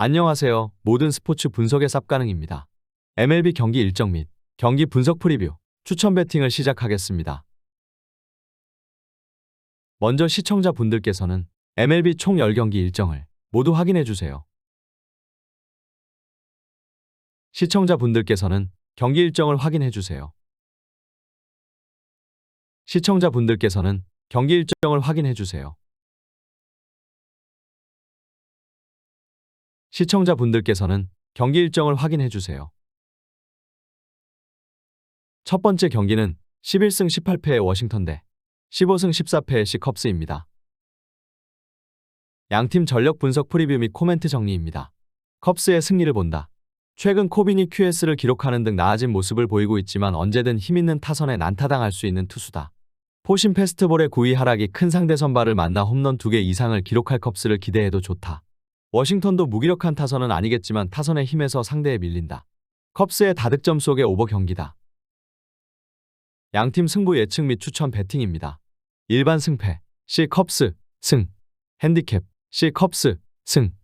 안녕하세요. 모든 스포츠 분석의 쌉가능입니다. MLB 경기 일정 및 경기 분석 프리뷰, 추천 배팅을 시작하겠습니다. 먼저 시청자분들께서는 MLB 총 10경기 일정을 모두 확인해 주세요. 시청자분들께서는 경기 일정을 확인해 주세요. 시청자분들께서는 경기 일정을 확인해 주세요. 시청자분들께서는 경기 일정을 확인해 주세요. 첫 번째 경기는 11승 18패의 워싱턴 대 15승 14패의 시컵스입니다. 양팀 전력 분석 프리뷰 및 코멘트 정리입니다. 컵스의 승리를 본다. 최근 코비니 QS를 기록하는 등 나아진 모습을 보이고 있지만 언제든 힘있는 타선에 난타당할 수 있는 투수다. 포신 페스트볼의 9위 하락이 큰 상대 선발을 만나 홈런 2개 이상을 기록할 컵스를 기대해도 좋다. 워싱턴도 무기력한 타선은 아니겠지만 타선의 힘에서 상대에 밀린다. 컵스의 다득점 속의 오버 경기다. 양팀 승부 예측 및 추천 배팅입니다. 일반 승패, C 컵스, 승, 핸디캡, C 컵스, 승,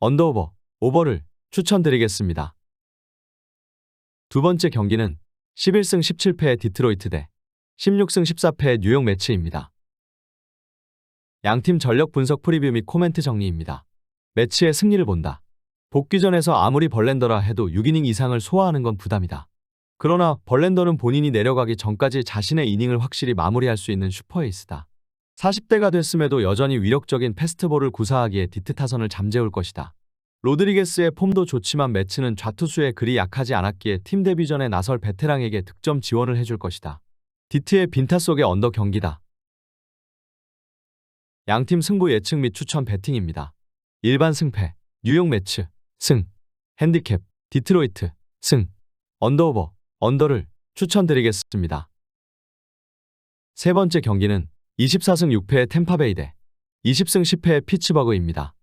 언더오버, 오버를 추천드리겠습니다. 두 번째 경기는 11승 17패의 디트로이트 대 16승 14패의 뉴욕 매치입니다. 양팀 전력 분석 프리뷰 및 코멘트 정리입니다. 매치의 승리를 본다. 복귀전에서 아무리 벌렌더라 해도 6이닝 이상을 소화하는 건 부담이다. 그러나 벌렌더는 본인이 내려가기 전까지 자신의 이닝을 확실히 마무리할 수 있는 슈퍼에이스다. 40대가 됐음에도 여전히 위력적인 패스트볼을 구사하기에 디트 타선을 잠재울 것이다. 로드리게스의 폼도 좋지만 매치는 좌투수에 그리 약하지 않았기에 팀 데뷔전에 나설 베테랑에게 득점 지원을 해줄 것이다. 디트의 빈타 속의 언더 경기다. 양팀 승부 예측 및 추천 배팅입니다. 일반 승패, 뉴욕 매치, 승, 핸디캡, 디트로이트, 승, 언더오버, 언더를 추천드리겠습니다. 세 번째 경기는 24승 6패의 템파베이 대 20승 10패의 피츠버그입니다.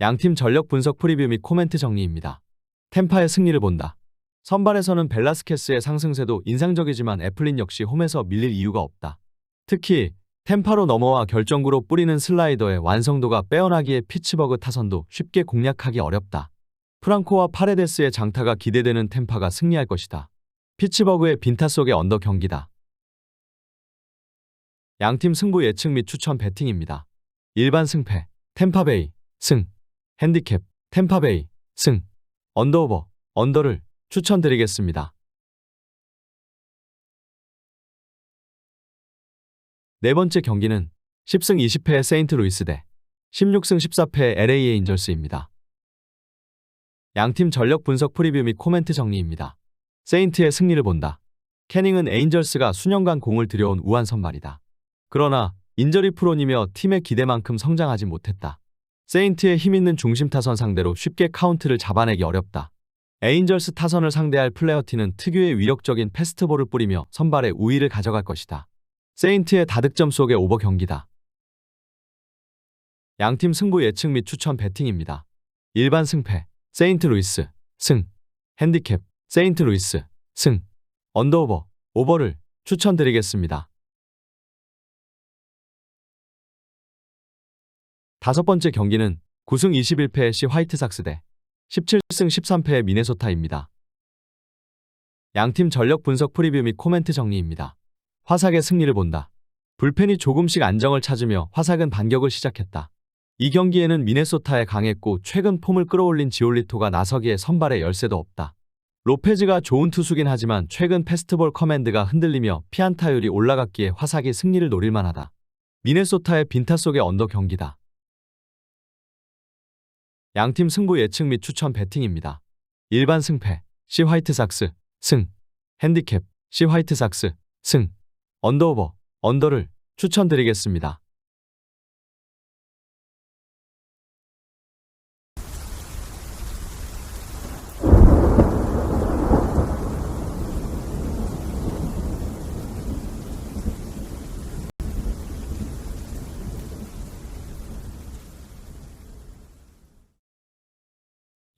양팀 전력 분석 프리뷰 및 코멘트 정리입니다. 템파의 승리를 본다. 선발에서는 벨라스케스의 상승세도 인상적이지만 애플린 역시 홈에서 밀릴 이유가 없다. 특히 템파로 넘어와 결정구로 뿌리는 슬라이더의 완성도가 빼어나기에 피츠버그 타선도 쉽게 공략하기 어렵다. 프랑코와 파레데스의 장타가 기대되는 템파가 승리할 것이다. 피츠버그의 빈타 속의 언더 경기다. 양팀 승부 예측 및 추천 배팅입니다. 일반 승패, 템파베이, 승, 핸디캡, 템파베이, 승, 언더오버, 언더를 추천드리겠습니다. 네 번째 경기는 10승 20패의 세인트루이스 대 16승 14패의 LA 에인절스입니다. 양팀 전력 분석 프리뷰 및 코멘트 정리입니다. 세인트의 승리를 본다. 캐닝은 에인절스가 수년간 공을 들여온 우한 선발이다. 그러나 인저리 프로니며 팀의 기대만큼 성장하지 못했다. 세인트의 힘있는 중심 타선 상대로 쉽게 카운트를 잡아내기 어렵다. 에인절스 타선을 상대할 플레어티는 특유의 위력적인 패스트볼을 뿌리며 선발의 우위를 가져갈 것이다. 세인트의 다득점 속의 오버 경기다. 양팀 승부 예측 및 추천 배팅입니다. 일반 승패, 세인트 루이스, 승, 핸디캡, 세인트 루이스, 승, 언더오버, 오버를 추천드리겠습니다. 다섯 번째 경기는 9승 21패의 시 화이트삭스 대 17승 13패의 미네소타입니다. 양팀 전력 분석 프리뷰 및 코멘트 정리입니다. 화삭의 승리를 본다. 불펜이 조금씩 안정을 찾으며 화삭은 반격을 시작했다. 이 경기에는 미네소타에 강했고 최근 폼을 끌어올린 지올리토가 나서기에 선발에 열세도 없다. 로페즈가 좋은 투수긴 하지만 최근 패스트볼 커맨드가 흔들리며 피안타율이 올라갔기에 화삭이 승리를 노릴만하다. 미네소타의 빈타 속의 언더 경기다. 양팀 승부 예측 및 추천 배팅입니다. 일반 승패, C 화이트삭스, 승, 핸디캡, C 화이트삭스, 승, 언더오버, 언더를 추천드리겠습니다.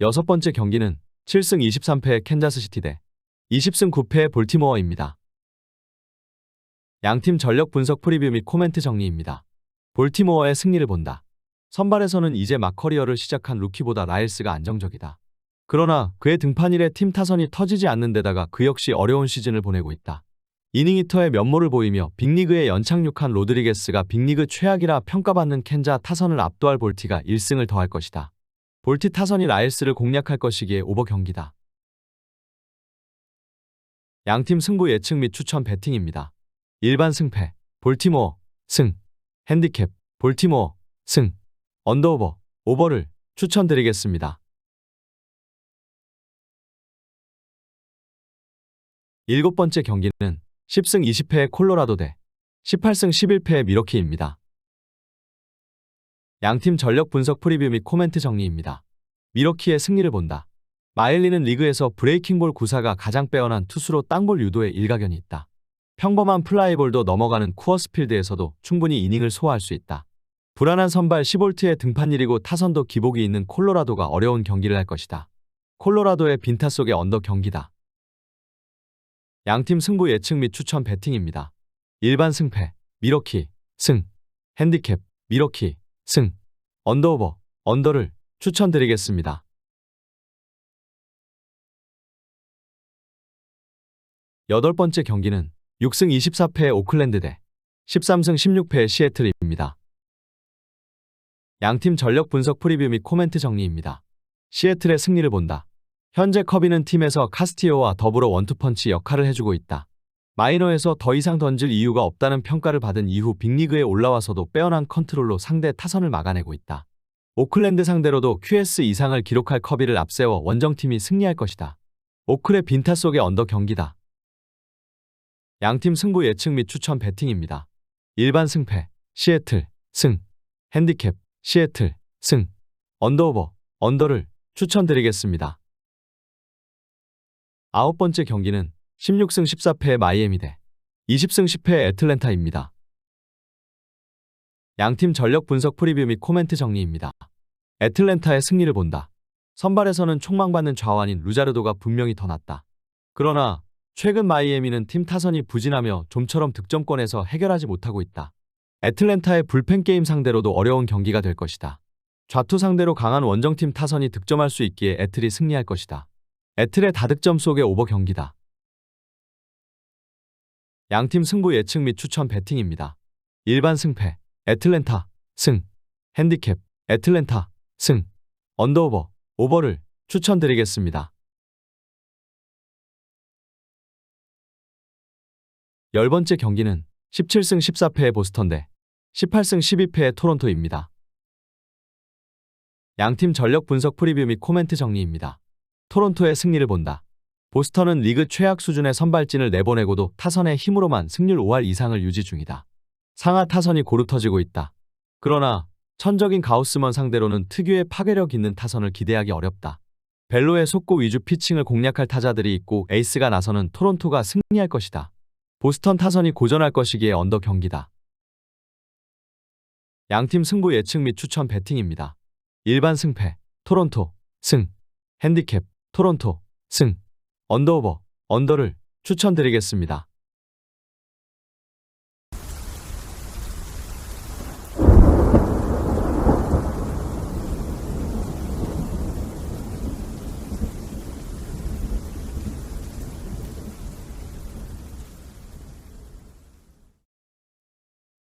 여섯 번째 경기는 7승 23패의 캔자스시티 대 20승 9패의 볼티모어입니다. 양팀 전력 분석 프리뷰 및 코멘트 정리입니다. 볼티모어의 승리를 본다. 선발에서는 이제 막 커리어를 시작한 루키보다 라일스가 안정적이다. 그러나 그의 등판 일에 팀 타선이 터지지 않는 데다가 그 역시 어려운 시즌을 보내고 있다. 이닝 히터의 면모를 보이며 빅리그에 연착륙한 로드리게스가 빅리그 최악이라 평가받는 켄자 타선을 압도할 볼티가 1승을 더할 것이다. 볼티 타선이 라일스를 공략할 것이기에 오버 경기다. 양팀 승부 예측 및 추천 배팅입니다. 일반 승패, 볼티모어, 승, 핸디캡, 볼티모어, 승, 언더오버, 오버를 추천드리겠습니다. 일곱 번째 경기는 10승 20패의 콜로라도 대 18승 11패의 미러키입니다. 양팀 전력 분석 프리뷰 및 코멘트 정리입니다. 미러키의 승리를 본다. 마일리는 리그에서 브레이킹볼 구사가 가장 빼어난 투수로 땅볼 유도에 일가견이 있다. 평범한 플라이볼도 넘어가는 쿠어스필드에서도 충분히 이닝을 소화할 수 있다. 불안한 선발 10볼트의 등판일이고 타선도 기복이 있는 콜로라도가 어려운 경기를 할 것이다. 콜로라도의 빈타 속의 언더 경기다. 양팀 승부 예측 및 추천 배팅입니다. 일반 승패, 미러키, 승, 핸디캡, 미러키, 승, 언더오버, 언더를 추천드리겠습니다. 여덟 번째 경기는 6승 24패의 오클랜드 대 13승 16패의 시애틀입니다. 양팀 전력 분석 프리뷰 및 코멘트 정리입니다. 시애틀의 승리를 본다. 현재 커비는 팀에서 카스티오와 더불어 원투펀치 역할을 해주고 있다. 마이너에서 더 이상 던질 이유가 없다는 평가를 받은 이후 빅리그에 올라와서도 빼어난 컨트롤로 상대 타선을 막아내고 있다. 오클랜드 상대로도 QS 이상을 기록할 커비를 앞세워 원정팀이 승리할 것이다. 오클의 빈타 속의 언더 경기다. 양팀 승부 예측 및 추천 배팅입니다. 일반 승패, 시애틀, 승, 핸디캡, 시애틀, 승, 언더오버, 언더를 추천드리겠습니다. 아홉 번째 경기는 16승 14패의 마이애미 대 20승 10패의 애틀랜타입니다. 양팀 전력 분석 프리뷰 및 코멘트 정리입니다. 애틀랜타의 승리를 본다. 선발에서는 촉망받는 좌완인 루자르도가 분명히 더 낫다. 그러나 최근 마이애미는 팀 타선이 부진하며 좀처럼 득점권에서 해결하지 못하고 있다. 애틀랜타의 불펜 게임 상대로도 어려운 경기가 될 것이다. 좌투 상대로 강한 원정팀 타선이 득점할 수 있기에 애틀이 승리할 것이다. 애틀의 다득점 속의 오버 경기다. 양팀 승부 예측 및 추천 배팅입니다. 일반 승패, 애틀랜타, 승, 핸디캡, 애틀랜타, 승, 언더오버, 오버를 추천드리겠습니다. 열 번째 경기는 17승 14패의 보스턴 대 18승 12패의 토론토입니다. 양팀 전력 분석 프리뷰 및 코멘트 정리입니다. 토론토의 승리를 본다. 보스턴은 리그 최악 수준의 선발진을 내보내고도 타선의 힘으로만 승률 5할 이상을 유지 중이다. 상하 타선이 고루 터지고 있다. 그러나 천적인 가우스먼 상대로는 특유의 파괴력 있는 타선을 기대하기 어렵다. 벨로의 속고 위주 피칭을 공략할 타자들이 있고 에이스가 나서는 토론토가 승리할 것이다. 보스턴 타선이 고전할 것이기에 언더 경기다. 양팀 승부 예측 및 추천 배팅입니다. 일반 승패, 토론토, 승, 핸디캡, 토론토, 승, 언더오버, 언더를 추천드리겠습니다.